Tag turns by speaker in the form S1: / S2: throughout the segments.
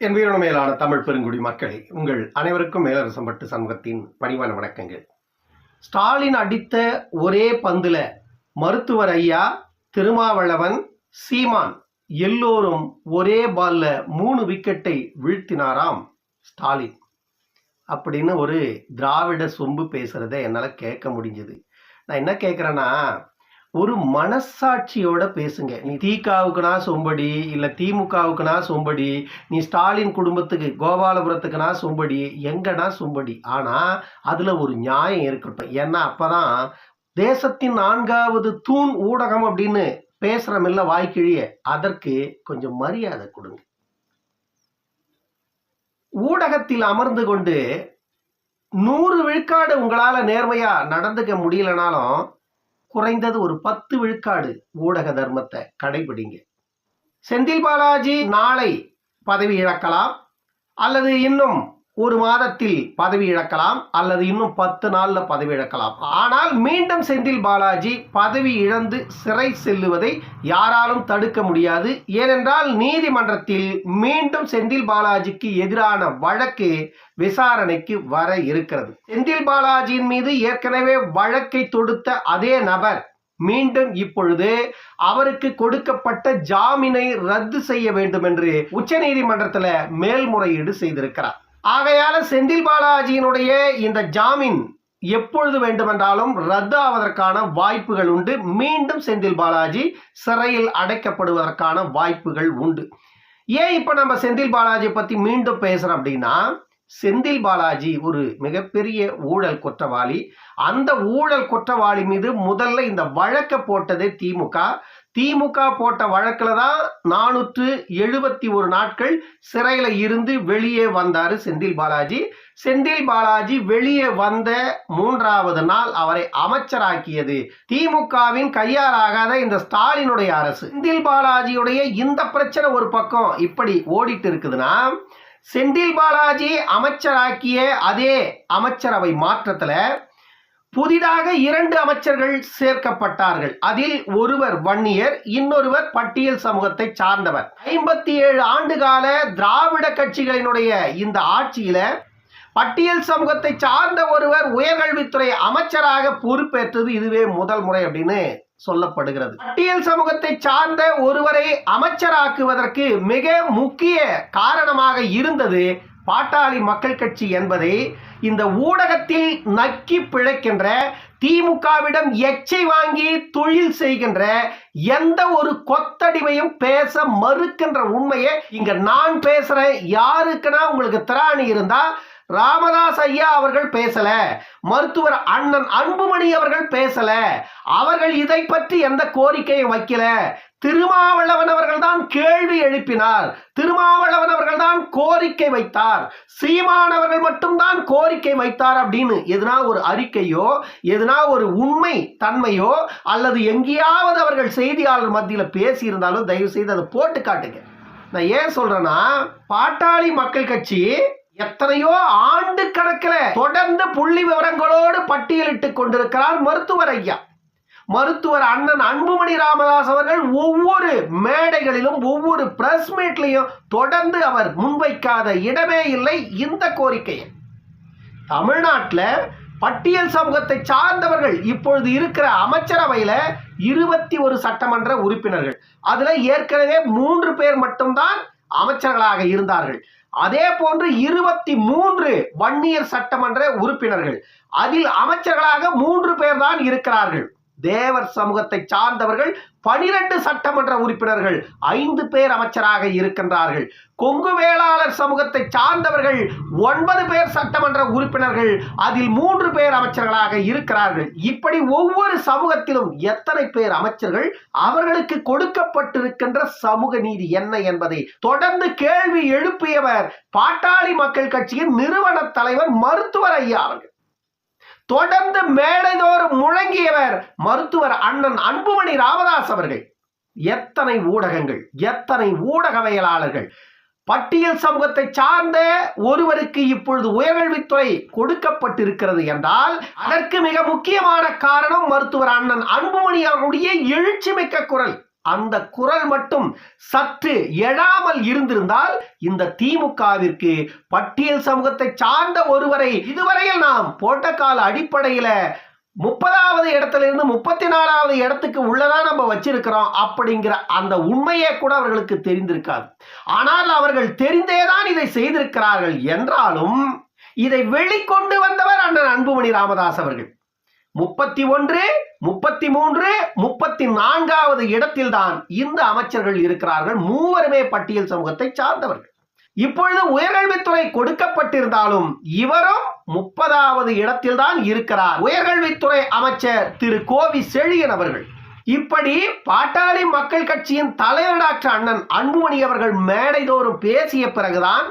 S1: என் வீரன மேலான தமிழ் பெருங்குடி மக்களே உங்கள் அனைவருக்கும் மேலரசம்பட்டு சமூகத்தின் பணிவான வணக்கங்கள். ஸ்டாலின் அடித்த ஒரே பந்தில் மருத்துவர் ஐயா திருமாவளவன் சீமான் எல்லோரும் ஒரே பால்ல மூணு விக்கெட்டை வீழ்த்தினாராம் ஸ்டாலின். அப்படின்னு ஒரு திராவிட சொம்பு பேசுகிறத என்னால் கேட்க முடிஞ்சது. நான் என்ன கேட்குறேன்னா ஒரு மனசாட்சியோட பேசுங்க. நீ திகாவுக்குனா சொம்படி இல்லை திமுகவுக்குனா சொம்படி நீ ஸ்டாலின் குடும்பத்துக்கு கோபாலபுரத்துக்குனா சொம்படி எங்கன்னா சொம்படி? ஆனால் அதில் ஒரு நியாயம் இருக்கட்டும். ஏன்னா அப்பதான் தேசத்தின் நான்காவது தூண் ஊடகம் அப்படின்னு பேசுகிறமில்ல வாய்க்கிழிய அதற்கு கொஞ்சம் மரியாதை கொடுங்க. ஊடகத்தில் அமர்ந்து கொண்டு நூறு விழுக்காடு உங்களால் நேர்மையாக நடந்துக்க முடியலனாலும் குறைந்தது ஒரு பத்து விழுக்காடு ஊடக தர்மத்தை கடைபிடிங்க. செந்தில் பாலாஜி நாளை பதவி இழக்கலாம் அல்லது இன்னும் ஒரு மாதத்தில் பதவி இழக்கலாம் அல்லது இன்னும் பத்து நாளில் பதவி இழக்கலாம். ஆனால் மீண்டும் செந்தில் பாலாஜி பதவி இழந்து சிறை செல்லுவதை யாராலும் தடுக்க முடியாது. ஏனென்றால் நீதிமன்றத்தில் மீண்டும் செந்தில் பாலாஜிக்கு எதிரான வழக்கு விசாரணைக்கு வர இருக்கிறது. செந்தில் பாலாஜியின் மீது ஏற்கனவே வழக்கை தொடுத்த அதே நபர் மீண்டும் இப்பொழுது அவருக்கு கொடுக்கப்பட்ட ஜாமீனை ரத்து செய்ய வேண்டும் என்று உச்சநீதிமன்றத்தில் மேல்முறையீடு செய்திருக்கிறார். ஆகையால செந்தில் பாலாஜியினுடைய இந்த ஜாமீன் எப்பொழுது வேண்டுமென்றாலும் ரத்து ஆவதற்கான வாய்ப்புகள் உண்டு. மீண்டும் செந்தில் பாலாஜி சிறையில் அடைக்கப்படுவதற்கான வாய்ப்புகள் உண்டு. ஏன் இப்போ நம்ம செந்தில் பாலாஜியை பற்றி மீண்டும் பேசுகிறோம் அப்படின்னா செந்தில் பாலாஜி ஒரு மிகப்பெரிய ஊழல் குற்றவாளி. அந்த ஊழல் குற்றவாளி மீது முதல்ல இந்த வழக்கை போட்டதே திமுக. திமுக போட்ட வழக்கில் தான் நானூற்று எழுபத்தி ஒரு நாட்கள் சிறையில் இருந்து வெளியே வந்தார் செந்தில் பாலாஜி. செந்தில் பாலாஜி வெளியே வந்த மூன்றாவது நாள் அவரை அமைச்சராக்கியது. திமுகவின் கையாறாகாத இந்த ஸ்டாலினுடைய அரசு. செந்தில் பாலாஜியுடைய இந்த பிரச்சனை ஒரு பக்கம் இப்படி ஓடிட்டு இருக்குதுன்னா செந்தில் பாலாஜி அமைச்சராக்கிய அதே அமைச்சரவை மாற்றத்தில் புதிதாக இரண்டு அமைச்சர்கள் சேர்க்கப்பட்டார்கள். அதில் ஒருவர் வன்னியர் இன்னொருவர் பட்டியல் சமூகத்தை சார்ந்தவர். ஐம்பத்தி ஏழு ஆண்டு கால திராவிட கட்சிகளினுடைய இந்த ஆட்சியில பட்டியல் சமூகத்தை சார்ந்த ஒருவர் உயர்கல்வித்துறை அமைச்சராக பொறுப்பேற்றது இதுவே முதல் முறை அப்படின்னு சொல்லப்படுகிறது. பட்டியல் சமூகத்தை சார்ந்த ஒருவரை அமைச்சராக்குவதற்கு மிக முக்கிய காரணமாக இருந்தது பாட்டாளி மக்கள் கட்சி என்பதை இந்த ஊடகத்தில் நக்கி பிழைக்கின்ற திமுகவிடம் எச்சை வாங்கி தொழில் செய்கின்ற எந்த ஒரு கொத்தடிமையும் பேச மறுக்கின்ற உண்மையை இங்க நான் பேசுறேன். யாருக்குன்னா உங்களுக்கு திராணி இருந்தா ராமதாஸ் ஐயா அவர்கள் பேசல மருத்துவர் அண்ணன் அன்புமணி அவர்கள் பேசல அவர்கள் இதை பற்றி எந்த கோரிக்கையும் வைக்கல. திருமாவளவன் அவர்கள் தான் கேள்வி எழுப்பினார். திருமாவளவன் அவர்கள் தான் கோரிக்கை வைத்தார். சீமானவர்கள் மட்டும்தான் கோரிக்கை வைத்தார் அப்படின்னு எதுனா ஒரு அறிக்கையோ எதுனா ஒரு உண்மை தன்மையோ அல்லது எங்கேயாவது அவர்கள் செய்தியாளர் மத்தியில் பேசியிருந்தாலும் தயவு செய்து அதை போட்டு காட்டுங்க. நான் ஏன் சொல்றேன்னா பாட்டாளி மக்கள் கட்சி எத்தனையோ ஆண்டு கணக்கில் தொடர்ந்து புள்ளி விவரங்களோடு பட்டியலிட்டுக் கொண்டிருக்கிறார் மருத்துவர் ஐயா. மருத்துவர் அண்ணன் அன்புமணி ராமதாஸ் அவர்கள் ஒவ்வொரு மேடைகளிலும் ஒவ்வொரு பிரஸ் மீட்லையும் தொடர்ந்து அவர் முன்வைக்காத இடமே இல்லை இந்த கோரிக்கையை. தமிழ்நாட்டில் பட்டியல் சமூகத்தை சார்ந்தவர்கள் இப்பொழுது இருக்கிற அமைச்சரவையில் இருபத்தி ஒரு சட்டமன்ற உறுப்பினர்கள். அதில் ஏற்கனவே மூன்று பேர் மட்டும்தான் அமைச்சர்களாக இருந்தார்கள். அதே போன்று இருபத்தி மூன்று வன்னியர் சட்டமன்ற உறுப்பினர்கள். அதில் அமைச்சர்களாக மூன்று பேர் தான் இருக்கிறார்கள். தேவர் சமூகத்தை சார்ந்தவர்கள் பனிரெண்டு சட்டமன்ற உறுப்பினர்கள் ஐந்து பேர் அமைச்சராக இருக்கின்றார்கள். கொங்கு வேளாளர் சமூகத்தை சார்ந்தவர்கள் ஒன்பது பேர் சட்டமன்ற உறுப்பினர்கள் அதில் மூன்று பேர் அமைச்சர்களாக இருக்கிறார்கள். இப்படி ஒவ்வொரு சமூகத்திலும் எத்தனை பேர் அமைச்சர்கள் அவர்களுக்கு கொடுக்கப்பட்டிருக்கின்ற சமூக நீதி என்ன என்பதை தொடர்ந்து கேள்வி எழுப்பியவர் பாட்டாளி மக்கள் கட்சியின் நிறுவன தலைவர் மருத்துவர் ஐயா அவர்கள். தொடர்ந்து மேடைதோறும் முழங்கியவர் மருத்துவர் அண்ணன் அன்புமணி ராமதாஸ் அவர்கள். எத்தனை ஊடகங்கள் எத்தனை ஊடகவியலாளர்கள். பட்டியல் சமூகத்தை சார்ந்த ஒருவருக்கு இப்பொழுது உயர்கல்வித்துறை கொடுக்கப்பட்டிருக்கிறது என்றால் அதற்கு மிக முக்கியமான காரணம் மருத்துவர் அண்ணன் அன்புமணி அவர்களுடைய எழுச்சி மிக்க குரல். அந்த குரல் மட்டும் சற்று எழாமல் இருந்திருந்தால் இந்த திமுகவிற்கு பட்டியல் சமூகத்தை சார்ந்த ஒருவரை இதுவரையில் நாம் போட்ட கால அடிப்படையில முப்பதாவது இடத்துல இருந்து முப்பத்தி நாலாவது இடத்துக்கு உள்ளதா நம்ம வச்சிருக்கிறோம் அப்படிங்கிற அந்த உண்மையே கூட அவர்களுக்கு தெரிந்திருக்காது. ஆனால் அவர்கள் தெரிந்தேதான் இதை செய்திருக்கிறார்கள் என்றாலும் இதை வெளிக்கொண்டு வந்தவர் அண்ணன் அன்புமணி ராமதாஸ் அவர்கள். முப்பத்தி ஒன்று முப்பத்தி மூன்று முப்பத்தி நான்காவது இடத்தில்தான் இந்த அமைச்சர்கள் இருக்கிறார்கள். மூவருமே பட்டியல் சமூகத்தை சார்ந்தவர்கள். இப்பொழுது உயர்கல்வித்துறை கொடுக்கப்பட்டிருந்தாலும் இவரும் முப்பதாவது இடத்தில்தான் இருக்கிறார். உயர்கல்வித்துறை அமைச்சர் திரு கோவி செழியன் அவர்கள். இப்படி பாட்டாளி மக்கள் கட்சியின் தலைவர் டாக்டர் அண்ணன் அன்புமணி அவர்கள் மேடைதோறும் பேசிய பிறகுதான்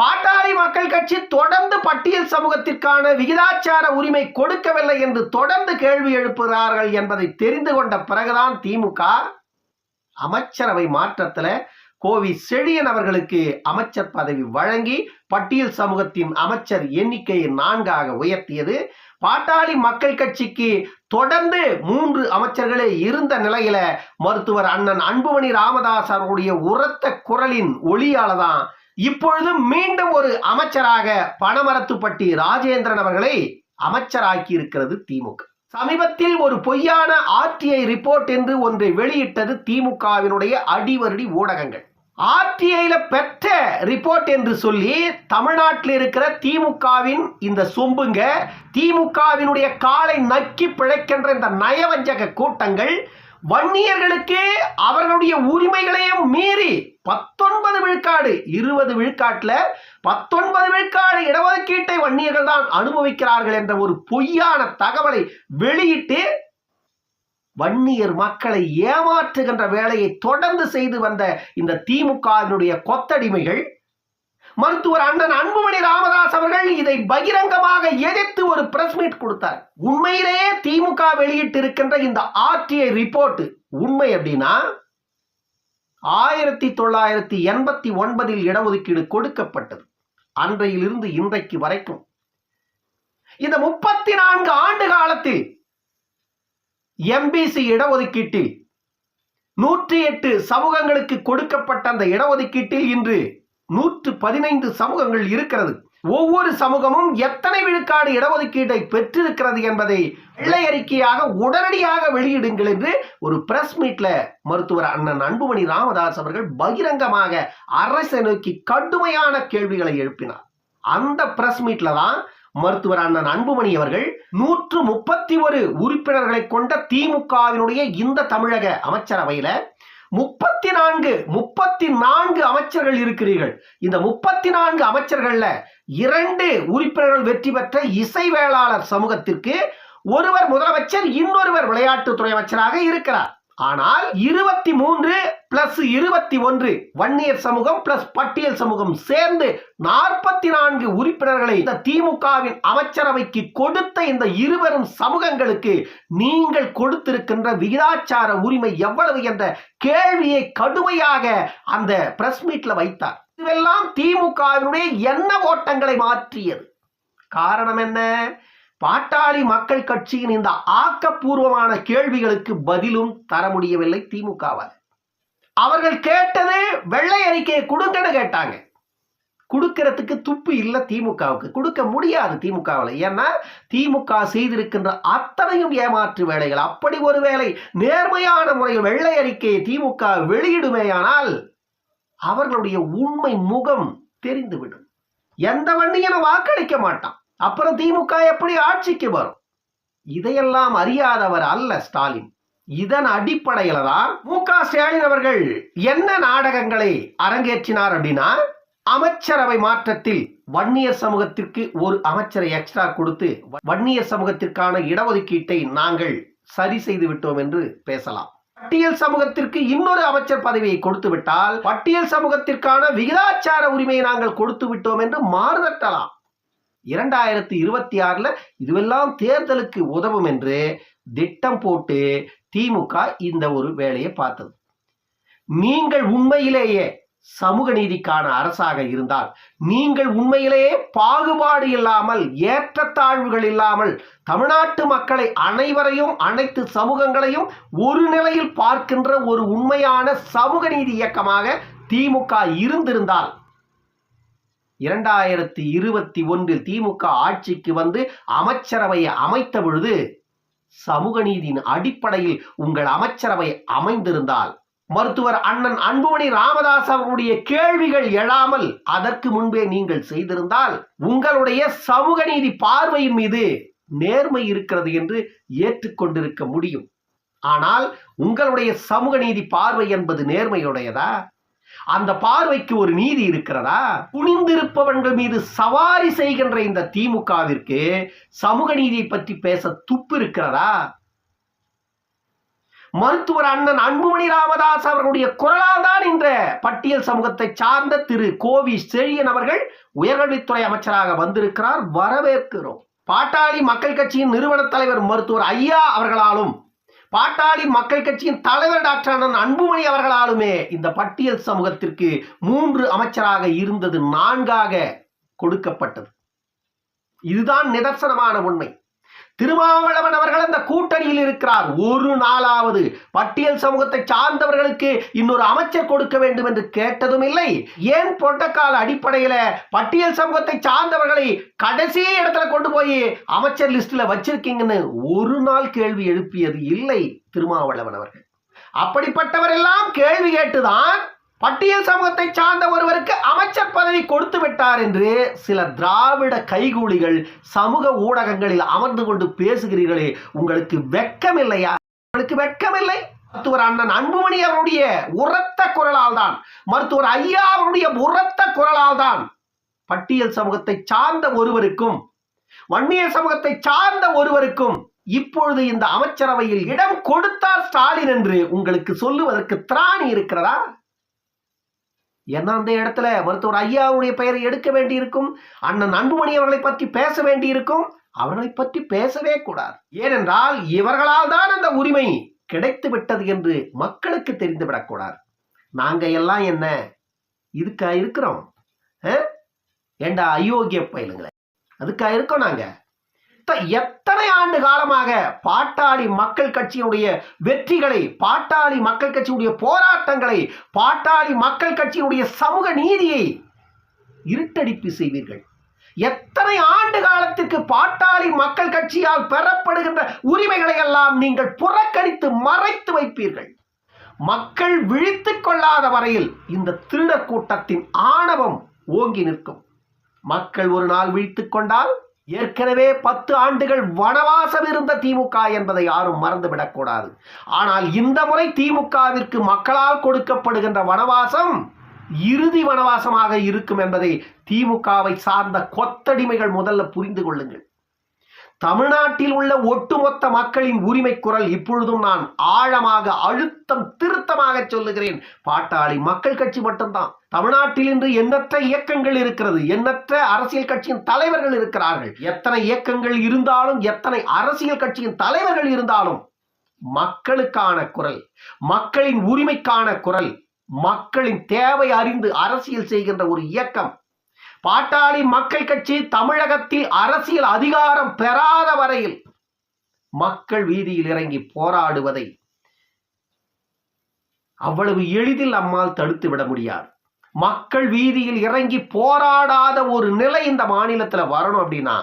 S1: பாட்டாளி மக்கள் கட்சி தொடர்ந்து பட்டியல் சமூகத்திற்கான விகிதாச்சார உரிமை கொடுக்கவில்லை என்று தொடர்ந்து கேள்வி எழுப்புகிறார்கள் என்பதை தெரிந்து கொண்ட பிறகுதான் திமுக அமைச்சரவை மாற்றத்துல கோவி செழியன் அவர்களுக்கு அமைச்சர் பதவி வழங்கி பட்டியல் சமூகத்தின் அமைச்சர் எண்ணிக்கையை நான்காக உயர்த்தியது. பாட்டாளி மக்கள் கட்சிக்கு தொடர்ந்து மூன்று அமைச்சர்களே இருந்த நிலையில மருத்துவர் அண்ணன் அன்புமணி ராமதாஸ் அவருடைய உரத்த குரலின் ஒளியால தான் இப்பொழுது மீண்டும் ஒரு அமைச்சராக பணமரத்துப்பட்டி ராஜேந்திரன் அவர்களை அமைச்சராக்கி இருக்கிறது திமுக. சமீபத்தில் ஒரு பொய்யான ஆர்டிஐ ரிப்போர்ட் என்று ஒன்றை வெளியிட்டது திமுகவினுடைய அடிவருடி ஊடகங்கள். ஆர்டிஐல பெற்ற ரிப்போர்ட் என்று சொல்லி தமிழ்நாட்டில் இருக்கிற திமுகவின் இந்த சொம்புங்க திமுகவினுடைய காலை நக்கி பிழைக்கின்ற இந்த நயவஞ்சக கூட்டங்கள் வன்னியர்களுக்கு அவர்களுடைய உரிமைகளையும் மீறி பத்தொன்பது விழுக்காடு இருபது விழுக்காட்டுல பத்தொன்பது விழுக்காடு இடஒதுக்கீட்டை வன்னியர்கள் தான் அனுபவிக்கிறார்கள் என்ற ஒரு பொய்யான தகவலை வெளியிட்டு வன்னியர் மக்களை ஏமாற்றுகின்ற வேலையை தொடர்ந்து செய்து வந்த இந்த திமுகவினுடைய கொத்தடிமைகள் மருத்துவர் அண்ணன் அன்புமணி ராமதாஸ் அவர்கள் இதை பகிரங்கமாக எதிர்த்து ஒரு பிரஸ் மீட் கொடுத்தார். உண்மையிலேயே திமுக வெளியிட்டு இருக்கின்ற இந்த ஆர்டிஐ ரிப்போர்ட் உண்மை அப்படின்னா ஆயிரத்தி தொள்ளாயிரத்தி எண்பத்தி ஒன்பதில் இடஒதுக்கீடு கொடுக்கப்பட்டது. அன்றையிலிருந்து இன்றைக்கு வரைக்கும். இந்த முப்பத்தி நான்கு ஆண்டு காலத்தில் எம்பிசி இடஒதுக்கீட்டில் நூற்றி எட்டு சமூகங்களுக்கு கொடுக்கப்பட்ட அந்த இடஒதுக்கீட்டில் இன்று நூற்று பதினைந்து சமூகங்கள் இருக்கிறது. ஒவ்வொரு சமூகமும் எத்தனை விழுக்காடு இடஒதுக்கீட்டை பெற்றிருக்கிறது என்பதை வெள்ளை அறிக்கையாக உடனடியாக வெளியிடுங்கள் என்று ஒரு பிரஸ் மீட்ல மருத்துவர் அண்ணன் அன்புமணி ராமதாஸ் அவர்கள் பகிரங்கமாக அரசை நோக்கி கடுமையான கேள்விகளை எழுப்பினார். அந்த பிரஸ் மீட்ல தான் மருத்துவர் அண்ணன் அன்புமணி அவர்கள் நூற்று முப்பத்தி ஒரு உறுப்பினர்களை கொண்ட திமுகவினுடைய இந்த தமிழக அமைச்சரவையில முப்பத்தி நான்கு முப்பத்தி நான்கு அமைச்சர்கள் இருக்கிறீர்கள். இந்த முப்பத்தி நான்கு அமைச்சர்கள்ல இரண்டு உறுப்பினர்கள் வெற்றி பெற்ற இசை வேளாளர் சமூகத்திற்கு ஒருவர் முதலமைச்சர் இன்னொருவர் விளையாட்டுத்துறை அமைச்சராக இருக்கிறார். ஆனால் இருபத்தி மூன்று பிளஸ் இருபத்தி ஒன்று வன்னியர் சமூகம் பிளஸ் பட்டியல் சமூகம் சேர்ந்து நாற்பத்தி நான்கு உறுப்பினர்களை இந்த திமுகவின் அமைச்சரவைக்கு கொடுத்த இந்த இருவரும் சமூகங்களுக்கு நீங்கள் கொடுத்திருக்கின்ற விகிதாச்சார உரிமை எவ்வளவு என்ற கேள்வியை கடுமையாக அந்த பிரஸ் மீட்ல வைத்தார். இதுவெல்லாம் திமுகவினுடைய எண்ண ஓட்டங்களை மாற்றியது. காரணம் என்ன? பாட்டாளி மக்கள் கட்சியின் இந்த ஆக்கப்பூர்வமான கேள்விகளுக்கு பதிலும் தர முடியவில்லை திமுகவால். அவர்கள் கேட்டது வெள்ளை அறிக்கையை கொடுங்கன்னு கேட்டாங்க. கொடுக்கறதுக்கு துப்பு இல்லை திமுகவுக்கு. கொடுக்க முடியாது திமுகவில். ஏன்னா திமுக செய்திருக்கின்ற அத்தனையும் ஏமாற்று வேலைகள். அப்படி ஒரு வேலை நேர்மையான முறையில் வெள்ளை அறிக்கையை திமுக வெளியிடுமேயானால் அவர்களுடைய உண்மை முகம் தெரிந்துவிடும். எந்த வண்டியும் வாக்களிக்க மாட்டான். அப்புறம் திமுக எப்படி ஆட்சிக்கு வரும்? இதையெல்லாம் அறியாதவர் அல்ல ஸ்டாலின். இதன் அடிப்படையில தான் மு க ஸ்டாலின் அவர்கள் என்ன நாடகங்களை அரங்கேற்றினார் அப்படின்னா அமைச்சரவை மாற்றத்தில் வன்னியர் சமூகத்திற்கு ஒரு அமைச்சரை எக்ஸ்ட்ரா கொடுத்து வன்னியர் சமூகத்திற்கான இடஒதுக்கீட்டை நாங்கள் சரி செய்து விட்டோம் என்று பேசலாம். பட்டியல் சமூகத்திற்கு இன்னொரு அமைச்சர் பதவியை கொடுத்து விட்டால் பட்டியல் சமூகத்திற்கான விகிதாச்சார உரிமையை நாங்கள் கொடுத்து விட்டோம் என்று மாறுதட்டலாம். இரண்டாயிரத்தி இருபத்தி ஆறில் இதுவெல்லாம் தேர்தலுக்கு உதவும் என்று திட்டம் போட்டு திமுக இந்த ஒரு வேலையை பார்த்தது. நீங்கள் உண்மையிலேயே சமூக நீதிக்கான அரசாக இருந்தால் நீங்கள் உண்மையிலேயே பாகுபாடு இல்லாமல் ஏற்றத்தாழ்வுகள் இல்லாமல் தமிழ்நாட்டு மக்களை அனைவரையும் அனைத்து சமூகங்களையும் ஒரு நிலையில் பார்க்கின்ற ஒரு உண்மையான சமூக நீதி இயக்கமாக திமுக இருந்திருந்தால் இரண்டாயிரத்தி இருபத்தி ஒன்றில் திமுக ஆட்சிக்கு வந்து அமைச்சரவையை அமைத்த பொழுது சமூக நீதியின் அடிப்படையில் உங்கள் அமைச்சரவை அமைந்திருந்தால். மருத்துவர் அண்ணன் அன்புமணி ராமதாஸ் அவருடைய கேள்விகள் எழாமல் அதற்கு முன்பே நீங்கள் செய்திருந்தால் உங்களுடைய சமூக நீதி பார்வையின் மீது நேர்மை இருக்கிறது என்று ஏற்றுக்கொண்டிருக்க முடியும். ஆனால் உங்களுடைய சமூக நீதி பார்வை என்பது நேர்மையுடையதா? அந்த பார்வைக்கு ஒரு நீதி இருக்கிறதா? குனிந்திருப்பவன்கள் மீது சவாரி செய்கின்ற இந்த திமுகவிற்கு சமூக நீதியை பற்றி பேச துப்பு இருக்கிறதா? மருத்துவர் அண்ணன் அன்புமணி ராமதாஸ் அவர்களுடைய குரலால் தான் இந்த பட்டியல் சமூகத்தை சார்ந்த திரு கோவி செழியன் அவர்கள் உயர்கல்வித்துறை அமைச்சராக வந்திருக்கிறார். வரவேற்கிறோம். பாட்டாளி மக்கள் கட்சியின் நிறுவன தலைவர் மருத்துவர் ஐயா அவர்களாலும் பாட்டாளி மக்கள் கட்சியின் தலைவர் டாக்டர் அண்ணன் அன்புமணி அவர்களாலுமே இந்த பட்டியல் சமூகத்திற்கு மூன்று அமைச்சராக இருந்தது நான்காக கொடுக்கப்பட்டது. இதுதான் நிதர்சனமான உண்மை. திருமாவளவன் அவர்கள் அந்த கூட்டணியில் இருக்கிறார். ஒரு நாளாவது பட்டியல் சமூகத்தை சார்ந்தவர்களுக்கு இன்னொரு அமைச்சர் கொடுக்க வேண்டும் என்று கேட்டதும் இல்லை. ஏன் பொட்டக்கால அடிப்படையில பட்டியல் சமூகத்தை சார்ந்தவர்களை கடைசி இடத்துல கொண்டு போய் அமைச்சர் லிஸ்ட்ல வச்சிருக்கீங்கன்னு ஒரு நாள் கேள்வி எழுப்பியது இல்லை திருமாவளவன் அவர்கள். அப்படிப்பட்டவரெல்லாம் கேள்வி கேட்டுதான் பட்டியல் சமூகத்தை சார்ந்த ஒருவருக்கு அமைச்சர் பதவி கொடுத்து விட்டார் என்று சில திராவிட கைகூலிகள் சமூக ஊடகங்களில் அமர்ந்து கொண்டு பேசுகிறீர்களே உங்களுக்கு வெக்கமில்லையா? உங்களுக்கு வெக்கமில்லை? மருத்துவர் அண்ணன் அன்புமணி அவருடைய உரத்த குரலால் தான். மருத்துவர் ஐயா அவருடைய உரத்த குரலால் தான். பட்டியல் சமூகத்தை சார்ந்த ஒருவருக்கும் வன்னிய சமூகத்தை சார்ந்த ஒருவருக்கும் இப்பொழுது இந்த அமைச்சரவையில் இடம் கொடுத்தார் ஸ்டாலின் என்று உங்களுக்கு சொல்லுவதற்கு திராணி இருக்கிறதா? ஏன்னா அந்த இடத்துல? மருத்துவர் ஐயாவுடைய பெயரை எடுக்க வேண்டியிருக்கும் அண்ணன் அன்புமணி அவர்களை பற்றி பேச வேண்டியிருக்கும் அவர்களை பற்றி பேசவே கூடாது. ஏனென்றால் இவர்களால் தான் அந்த உரிமை கிடைத்து விட்டது என்று மக்களுக்கு தெரிந்துவிடக்கூடாது நாங்கள் எல்லாம் என்ன? இதுக்கா இருக்கிறோம். ஏண்டா அயோக்கிய பயிலுங்களே. அதுக்கா இருக்கோம் நாங்கள் எத்தனை ஆண்டு காலமாக பாட்டாளி மக்கள் கட்சியினுடைய வெற்றிகளை பாட்டாளி மக்கள் கட்சியினுடைய போராட்டங்களை பாட்டாளி மக்கள் கட்சியினுடைய சமூக நீதியை இருட்டடிப்பு செய்வீர்கள். எத்தனை ஆண்டு காலத்திற்கு பாட்டாளி மக்கள் கட்சியால் பெறப்படுகின்ற உரிமைகளை எல்லாம் நீங்கள் புறக்கணித்து மறைத்து வைப்பீர்கள். மக்கள் விழித்துக் கொள்ளாத வரையில் இந்த திருடர் கூட்டத்தின் ஆணவம் ஓங்கி நிற்கும். மக்கள் ஒரு நாள் விழித்துக் கொண்டால் ஏற்கனவே பத்து ஆண்டுகள் வனவாசம் இருந்த திமுக என்பதை யாரும் மறந்துவிடக்கூடாது. ஆனால் இந்த முறை திமுகவிற்கு மக்களால் கொடுக்கப்படுகின்ற வனவாசம் இறுதி வனவாசமாக இருக்கும் என்பதை திமுகவை சார்ந்த கொத்தடிமைகள் முதல்ல புரிந்து கொள்ளுங்கள். தமிழ்நாட்டில் உள்ள ஒட்டுமொத்த மக்களின் உரிமை குரல் இப்பொழுதும் நான் ஆழமாக அழுத்தம் திருத்தமாக சொல்லுகிறேன். பாட்டாளி மக்கள் கட்சி மட்டும்தான். தமிழ்நாட்டில் இன்று எண்ணற்ற இயக்கங்கள் இருக்கிறது. எண்ணற்ற அரசியல் கட்சியின் தலைவர்கள் இருக்கிறார்கள். எத்தனை இயக்கங்கள் இருந்தாலும் எத்தனை அரசியல் கட்சியின் தலைவர்கள் இருந்தாலும் மக்களுக்கான குரல் மக்களின் உரிமைக்கான குரல் மக்களின் தேவை அறிந்து அரசியல் செய்கின்ற ஒரு இயக்கம் பாட்டாளி மக்கள் கட்சி தமிழகத்தில் அரசியல் அதிகாரம் பெறாத வரையில் மக்கள் வீதியில் இறங்கி போராடுவதை அவ்வளவு எளிதில் நம்மால் தடுத்து விட முடியாது. மக்கள் வீதியில் இறங்கி போராடாத ஒரு நிலை இந்த மாநிலத்துல வரணும் அப்படின்னா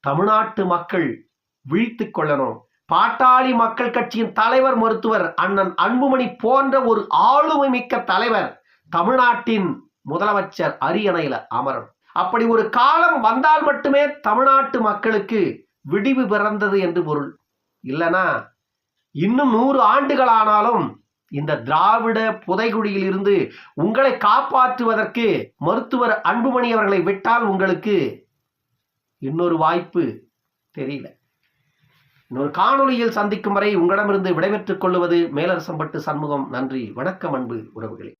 S1: தமிழ்நாட்டு மக்கள் வீழ்த்து கொள்ளணும். பாட்டாளி மக்கள் கட்சியின் தலைவர் மருத்துவர் அண்ணன் அன்புமணி போன்ற ஒரு ஆளுமை மிக்க தலைவர் தமிழ்நாட்டின் முதலமைச்சர் அரியணையில அமரணும். அப்படி ஒரு காலம் வந்தால் மட்டுமே தமிழ்நாட்டு மக்களுக்கு விடிவு பிறந்தது என்று பொருள். இல்லைனா இன்னும் நூறு ஆண்டுகளானாலும் இந்த திராவிட புதைகுழியில் இருந்து உங்களை காப்பாற்றுவதற்கு மருத்துவர் அன்புமணி அவர்களை விட்டால் உங்களுக்கு இன்னொரு வாய்ப்பு தெரியல. இன்னொரு காணொலியில் சந்திக்கும் வரை உங்களிடமிருந்து விடைபெற்றுக் கொள்வது மேலரசம்பட்டு சண்முகம். நன்றி வணக்கம் அன்பு உறவுகளே.